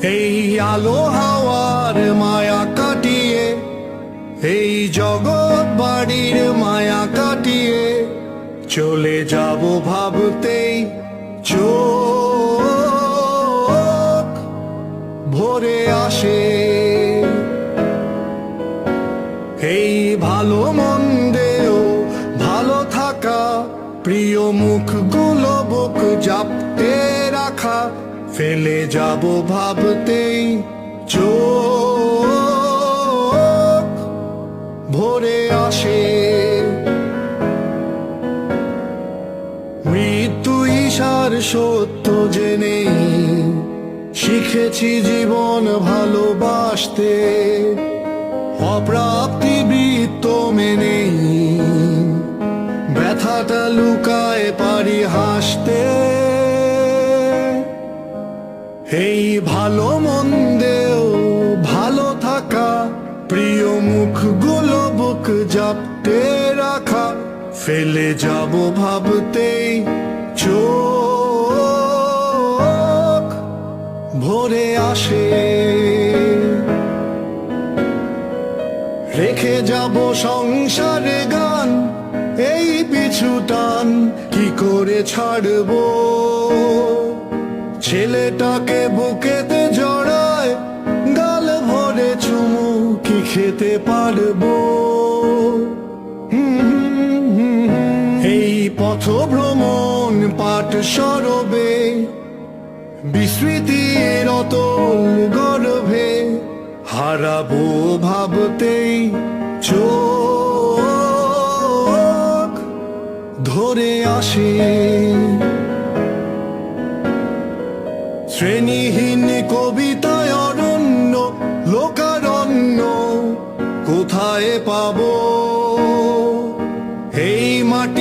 এই আলো হাওয়ার মায়া কাটিয়ে, এই জগৎ বাড়ির মায়া কাটিয়ে চলে যাব ভাবতেই চোখ ভরে আসে। এই ভালো মন্দেও ভালো থাকা, প্রিয় মুখগুলো বুক জাপতে রাখা ফেলে যাব ভাবতেই চোখ ভরে আসে। মৃত্যু ঈশার সত্য জেনে শিখেছি জীবন ভালোবাসতে। অপ্রাপ্তি বৃত্ত মেনে ব্যথাটা লুকায় পারি হাসতে। এই ভালো মন্দেও ভালো থাকা, প্রিয় মুখ মুখগুলো বুক জাপতে রাখা, ফেলে যাব ভাবতেই চোখ ভরে আসে। রেখে যাব সংসারে গান, এই পিছু টান, কি করে ছাড়বো? ছেলেটাকে বুকেতে জড়ায়, গাল ভরে চুমু কি খেতে পারব। এই পথ ভ্রমণ পাঠ সরবে বিস্মৃতির অতল গর্ভে হারাবো ভাবতেই চোখ ধরে আসে শ্রেণীহীন কবিতায় অরণ্য লোকারণ্য কোথায় পাবো? এই মাটি